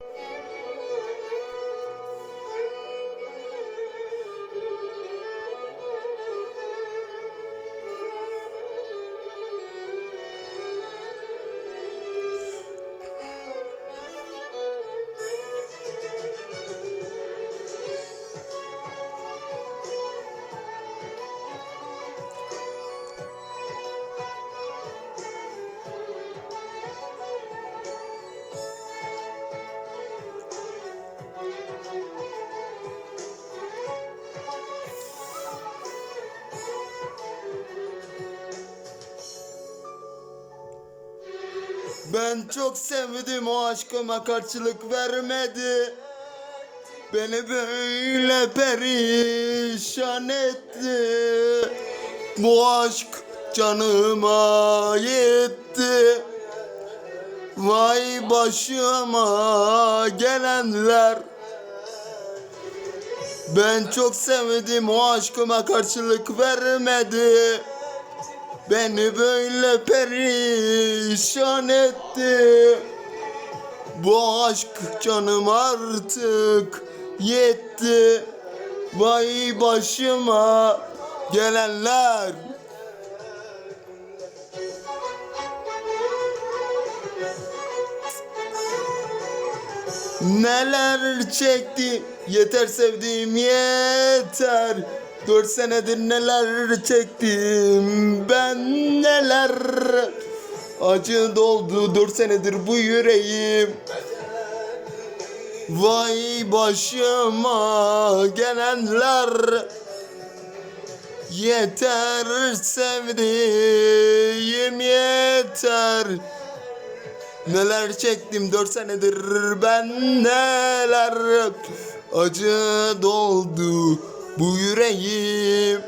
Yeah. Ben çok sevdim o aşkıma karşılık vermedi. Beni böyle perişan etti. Bu aşk canıma yetti. Vay başıma gelenler. Ben çok sevdim o aşkıma karşılık vermedi. Beni böyle perişan etti. Bu aşk canım artık yetti. Vay başıma gelenler. Neler çekti yeter sevdiğim yeter Dört senedir neler çektim ben neler? Acı doldu dört senedir bu yüreğim. Vay başıma gelenler. Yeter sevdiğim yeter. Neler çektim dört senedir ben neler? Acı doldu bu yüreğim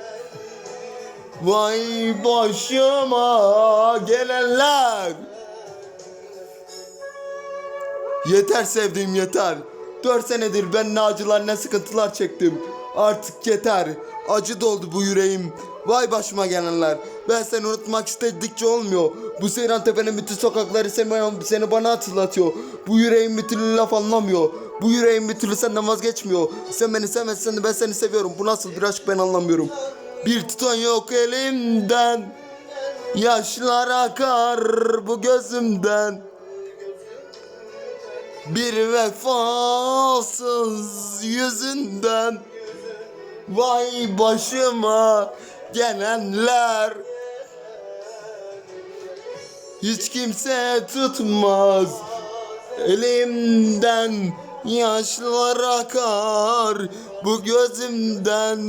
Vay başıma gelenler. Yeter sevdiğim yeter. Dört senedir ben ne ne sıkıntılar çektim. Artık yeter. Acı doldu bu yüreğim. Vay başıma gelenler. Ben seni unutmak istedikçe olmuyor. Bu Seyran Tepe'nin bütün sokakları seni, seni bana hatırlatıyor. Bu yüreğim bir türlü laf anlamıyor Bu yüreğim bir türlü senden vazgeçmiyor. Sen beni sevmezsen de ben seni seviyorum. Bu nasıl bir aşk ben anlamıyorum. Bir tutan yok elimden. Yaşlar akar bu gözümden. Bir vefasız yüzünden. Vay başıma gelenler. Hiç kimse tutmaz elimden Yaşlar akar bu gözümden.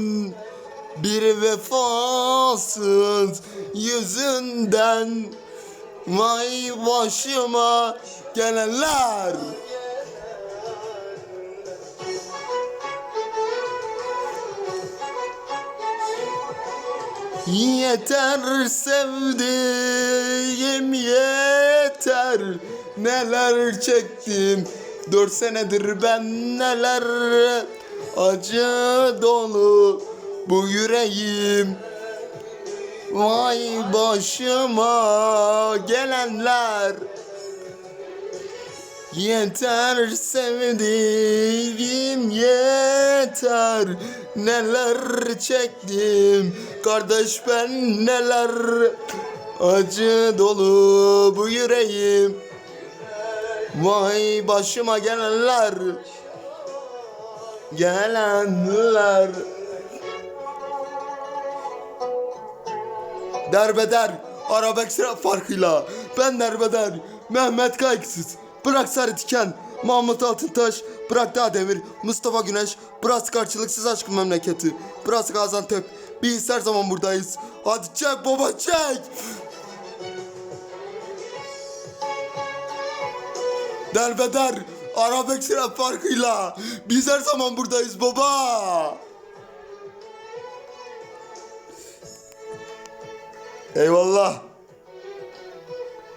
Bir vefasız yüzünden. Vay başıma gelenler. Yeter sevdiğim yeter. Neler çektim Dört senedir ben neler Acı dolu bu yüreğim. Vay başıma gelenler. Yeter sevdiğim yeter. Neler çektim kardeş ben neler. Acı dolu bu yüreğim Vay başıma gelenler. Gelenler. Derbeder Arabek sıra farkıyla. Ben derbeder Mehmet Kaygısız Bırak Sarı Tiken Mahmut Altıntaş. Bırak Dağdemir Mustafa Güneş. Burası karşılıksız aşkın memleketi. Burası Gaziantep Biz her zaman buradayız. Hadi çek baba çek Derbeder Arabek sıra farkıyla Biz her zaman buradayız baba. Eyvallah